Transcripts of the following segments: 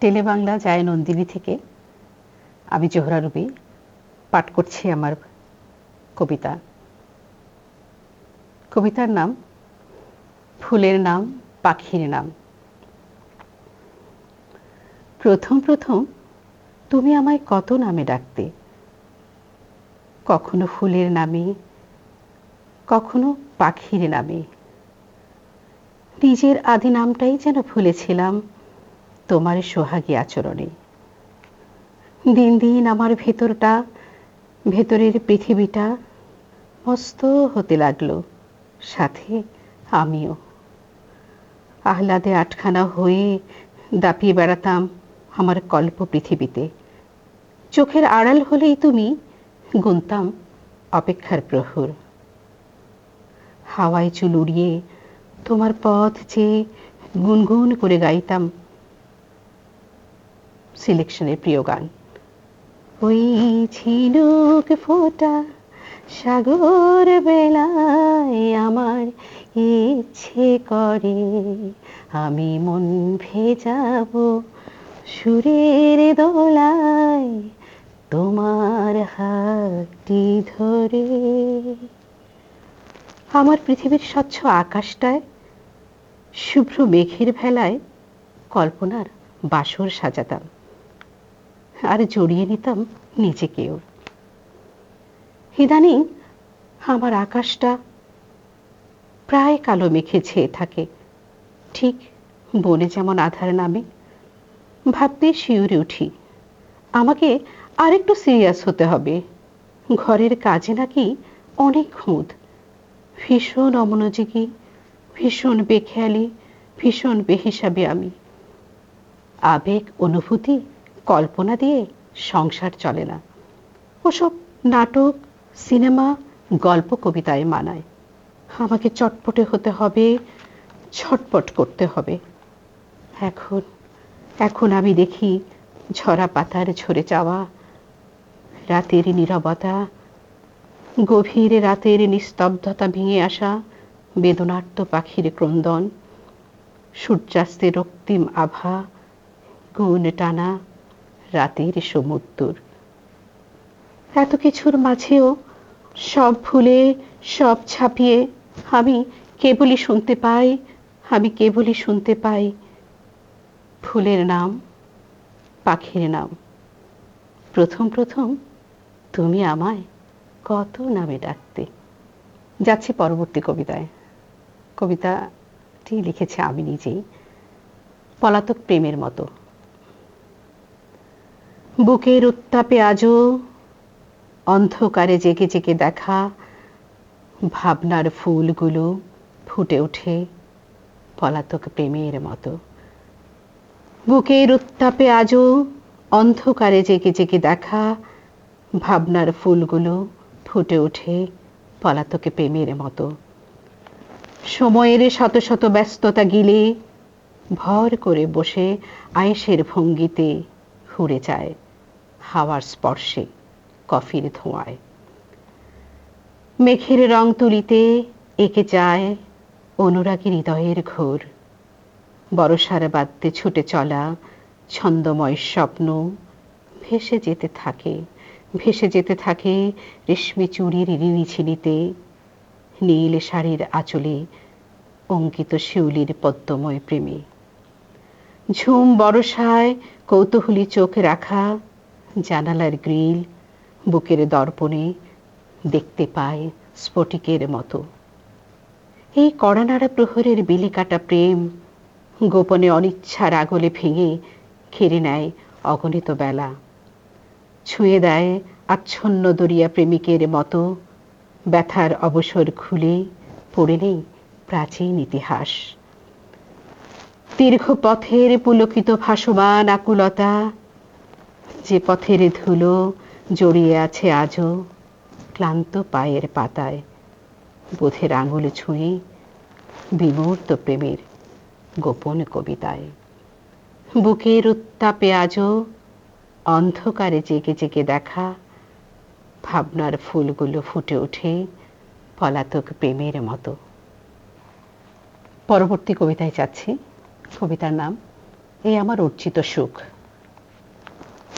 টেলে বাংলা যায় নন্দিনী থেকে আমি জোহরা রুবি পাঠ করছি আমার কবিতা। কবিতার নাম, ফুলের নাম, পাখির নাম। প্রথম প্রথম তুমি আমায় কত নামে ডাকতে? কখনো ফুলের নামে, কখনো পাখির নামে। নিজের আদি নামটাই যেন ভুলেছিলাম তোমার সোহাগী আচরণে। দিন দিন আমার ভেতরটা, ভেতরের পৃথিবীটা মস্ত হতে লাগল, সাথে আমিও। আহ্লাদে আটখানা হয়ে দাপিয়ে বেড়াতাম আমার কল্প পৃথিবীতে। চোখের আড়াল হলেই তুমি গুনতাম অপেক্ষার প্রহর। হাওয়ায় চুল উড়িয়ে তোমার পথ চেয়ে গুনগুন করে গাইতাম সিলেকশনের প্রিয় গান। ওই ঝিনুক ফোটা সাগর বেলায় আমার ইচ্ছে করে, আমি মন ভেজাব সুরের দোলায় তোমার হাতটি ধরে। আমার পৃথিবীর স্বচ্ছ আকাশটায়, শুভ্র মেঘের ভেলায় কল্পনার বাসর সাজাতাম। আর জড়িয়ে নিতাম নিজেকেও। ইদানিং আমার আকাশটা প্রায় কালো মেঘে ছেয়ে থাকে। ঠিক বনে যেমন আধার নামে, ভাবতে শিউরে উঠি, আমাকে আরেকটু সিরিয়াস হতে হবে। ঘরের কাজে নাকি অনেক খুঁত, ভীষণ অমনোযোগী, ভীষণ বেখেয়ালি, ভীষণ বেহিসাবে আমি। আবেগ, অনুভূতি কল্পনা দিয়ে সংসার চলে না। ওসব নাটক, সিনেমা, গল্প কবিতায় মানায়। আমাকে চটপটে হতে হবে, ছটপট করতে হবে। এখন এখন আমি দেখি ঝরা পাতার ঝরে যাওয়া, রাতের নীরবতা, গভীর রাতের নিস্তব্ধতা ভেঙে আসা বেদনার্ত পাখির ক্রন্দন, সূর্যাস্তের রক্তিম আভা, গুণ টানা রাতের সমুদ্র এত কিছুর মাঝেও সব ভুলে, সব ছাপিয়ে আমি কেবলই শুনতে পাই, আমি কেবলই শুনতে পাই ফুলের নাম, পাখির নাম। প্রথম প্রথম তুমি আমায় কত নামে ডাকতে। যাচ্ছি পরবর্তী কবিতায়। কবিতাটি লিখেছে আমি নিজেই, পলাতক প্রেমের মতো। বুকের উত্তাপে আজও অন্ধকারে জেগে জেগে দেখা ভাবনার ফুলগুলো ফুটে ওঠে পলাতক প্রেমের মতো। বুকের উত্তাপে আজও অন্ধকারে জেগে জেগে দেখা ভাবনার ফুলগুলো ফুটে ওঠে পলাতকে প্রেমের মতো। সময়ের শত শত ব্যস্ততা গিলে ভর করে বসে আয়েসের ভঙ্গিতে ঘুরে যায়। হাওয়ার স্পর্শে কফির ধোঁয়ায়। মেঘের রং তুলিতে একে যায় অনুরাগী হৃদয়ের ঘোর। বরসার বাদ্যে ছুটে চলা ছন্দময় স্বপ্ন ভেসে যেতে থাকে, ভেসে যেতে থাকে রেশমি চুরির রিনিছিনিতে নীল শাড়ির আঁচলে অঙ্কিত শিউলির পদ্মময় প্রেমে। ঝুম বরসায় কৌতূহলী চোখ রাখা জানালার গ্রিল, বুকের দর্পণে দেখতে পায় স্ফটিকের মতো। এই কড়ানাড়া প্রহরের বিলি কাটা প্রেম গোপনে অনিচ্ছার আগলে ভেঙে খেরে নেয় অগণিত বেলা। ছুঁয়ে দেয় আচ্ছন্ন দরিয়া প্রেমিকের মতো, ব্যথার অবসর খুলে পড়ে নেই প্রাচীন ইতিহাস। দীর্ঘ পথের পুলকিত ভাসমান আকুলতা যে পথের ধুলো জড়িয়ে আছে আজও ক্লান্ত পায়ের পাতায়। বোধের আঙুল ছুঁয়ে বিমূর্ত প্রেমের গোপন কবিতায়। বুকের উত্তাপে আজও অন্ধকারে জেগে জেগে দেখা ভাবনার ফুলগুলো ফুটে ওঠে পলাতক প্রেমের মতো। পরবর্তী কবিতায় যাচ্ছি। কবিতার নাম এই আমার অর্জিত সুখ।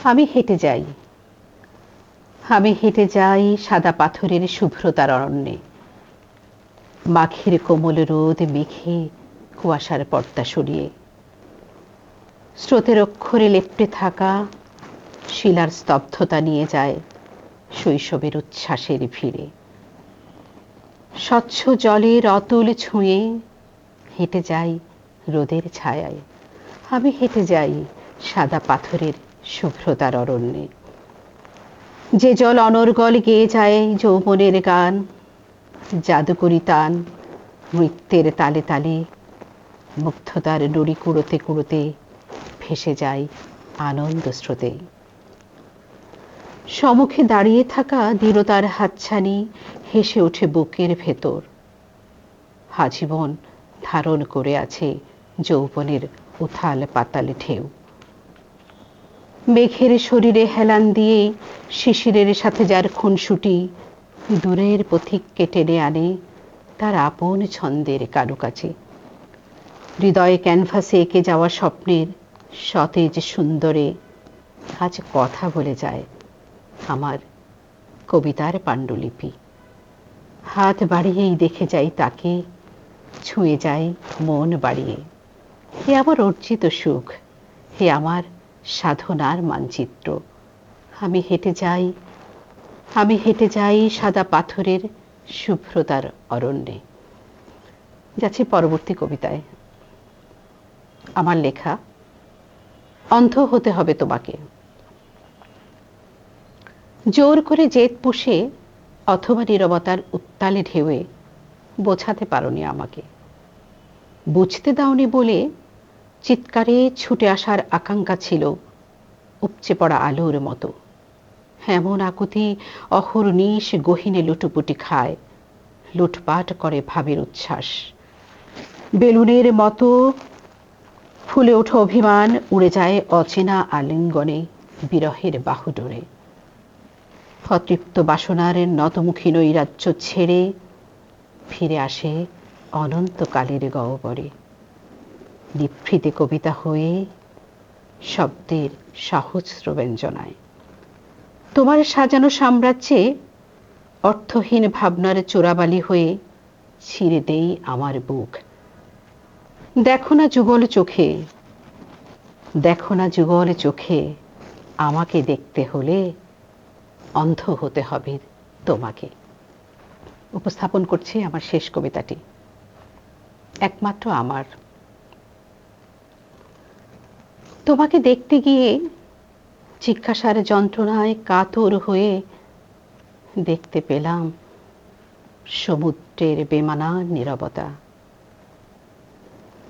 আমি হেঁটে যাই। আমি হেঁটে যাই সাদা পাথরের শুভ্রতার অরণ্যে। মাঘের কোমল রোদ মেঘে কুয়াশার পর্দা সরিয়ে। স্রোতের অক্ষরে লেপ্টে থাকা শিলার স্তব্ধতা নিয়ে যায় শৈশবের উচ্ছ্বাসের ভিড়ে। স্বচ্ছ জলের অতুল ছুঁয়ে হেঁটে যাই রোদের ছায়ায়। আমি হেঁটে যাই সাদা পাথরের শুভ্রতার অরণ্যে। যে জল অনর্গল গেয়ে যায় যৌবনের গান, জাদুকরি তান নৃত্যের তালে তালে, মুগ্ধতার নুড়ি কুড়োতে কুড়োতে ভেসে যায় আনন্দ স্রোতে। সমুখে দাঁড়িয়ে থাকা দৃঢ়তার হাতছানি হেসে ওঠে বুকের ভেতর। হাজীবন ধারণ করে আছে যৌবনের উথাল পাতাল ঢেউ। মেঘের শরীরে হেলান দিয়ে শিশিরের সাথে যার খুনসুটি, দূরের পথিককে টেনে আনে তার আপন ছন্দের কারুকাছে হৃদয়ে ক্যানভাসে এঁকে যাওয়া স্বপ্নের সতেজ সুন্দরে আজ কথা বলে যায় আমার কবিতার পাণ্ডুলিপি। হাত বাড়িয়েই দেখে যাই তাকে, ছুঁয়ে যাই মন বাড়িয়ে। হে আমার অর্জিত সুখ, হে আমার সাধনার মানচিত্র। আমি হেঁটে যাই, আমি হেঁটে যাই সাদা পাথরের শুভ্রতার অরণ্যে। যাচ্ছি পরবর্তী কবিতায়। আমার লেখা, অন্ধ হতে হবে তোমাকে। জোর করে জেদ পুষে অথবা নিরবতার উত্তালে ঢেউয়ে বোঝাতে পারোনি আমাকে। বুঝতে দাওনি বলে চিৎকারে ছুটে আসার আকাঙ্ক্ষা ছিল, উপচে পড়া আলোর মতো। এমন আকুতি অহর্নিশ গহিনে লুটুপুটি খায়, লুটপাট করে ভাবের উচ্ছ্বাস। বেলুনের মতো ফুলে ওঠা অভিমান, উড়ে যায় অচেনা আলিঙ্গনে, বিরহের বাহুডোরে। অতৃপ্ত বাসনার নতমুখী নৈরাজ্য ছেড়ে ফিরে আসে অনন্তকালের গহ্বরে। নিভৃতে কবিতা হয়ে শব্দের সহস্র ব্যঞ্জনায়। তোমার সাজানো সাম্রাজ্যে অর্থহীন ভাবনার চোরাবালি হয়ে ছিঁড়ে দেই আমার বুক। দেখো না যুগল চোখে, দেখো না যুগল চোখে, আমাকে দেখতে হলে অন্ধ হতে হবে তোমাকে। উপস্থাপন করছি আমার শেষ কবিতাটি। একমাত্র আমার তোমাকে দেখতে গিয়ে জিজ্ঞাসার যন্ত্রণায় কাতর হয়ে দেখতে পেলাম সমুদ্রের বেমানা নিরবতা।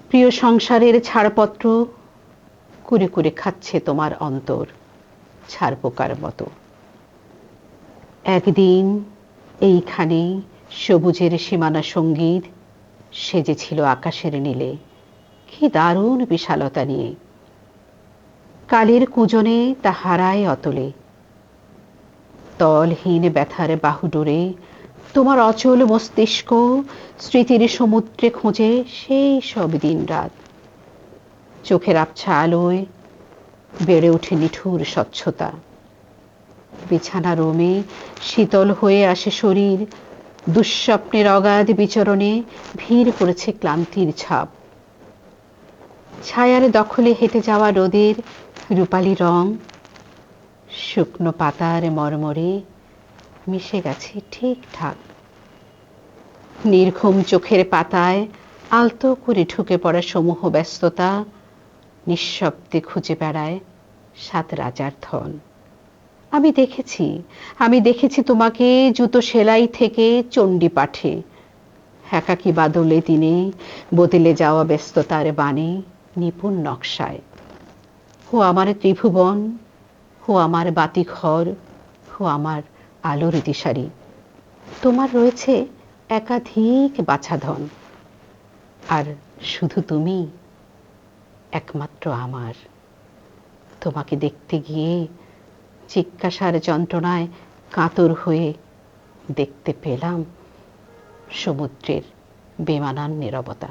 প্রিয় সংসারের ছাড়পত্র কুরে কুরে খাচ্ছে তোমার অন্তর ছাড় পোকার মতো। একদিন এইখানে সবুজের সীমানা সংগীত সেজেছিল আকাশের নীলে। কি দারুণ বিশালতা নিয়ে। কালের কুজনে তা হারায় অতলে। তলহীন ব্যথার বাহুডোরে তোমার অচল মস্তিষ্ক স্মৃতির সমুদ্রে খোঁজে সেই সব দিন রাত চোখের আবছা আলোয় বেড়ে ওঠে নিঠুর স্বচ্ছতা। বিছানা রোমে শীতল হয়ে আসে শরীর, দুঃস্বপ্নের অগাধ বিচরণে ভিড় করেছে ক্লান্তির ছাপ। ছায়ার দখলে হেঁটে যাওয়া রোদের রূপালি রং, শুকনো পাতার মরমরে মিশে গেছে ঠিকঠাক নির্ঘুম চোখের পাতায় আলতো করে ঢুকে পড়া সমূহ ব্যস্ততা নিঃশব্দে খুঁজে বেড়ায় সাত রাজার ধন। আমি দেখেছি আমি দেখেছি তোমাকে জুতো সেলাই থেকে চণ্ডী পাঠে। একাকি বাদলে দিনে বদলে যাওয়া ব্যস্ততার বাণী নিপুণ নকশায়। হো আমার ত্রিভুবন, হো আমার বাতি ঘর হো আমার আলোর দিশারি। তোমার রয়েছে একাধিক বাছাধন, আর শুধু তুমি একমাত্র আমার। তোমাকে দেখতে গিয়ে জিজ্ঞাসার যন্ত্রণায় কাতর হয়ে দেখতে পেলাম সমুদ্রের বেমানান নিরবতা।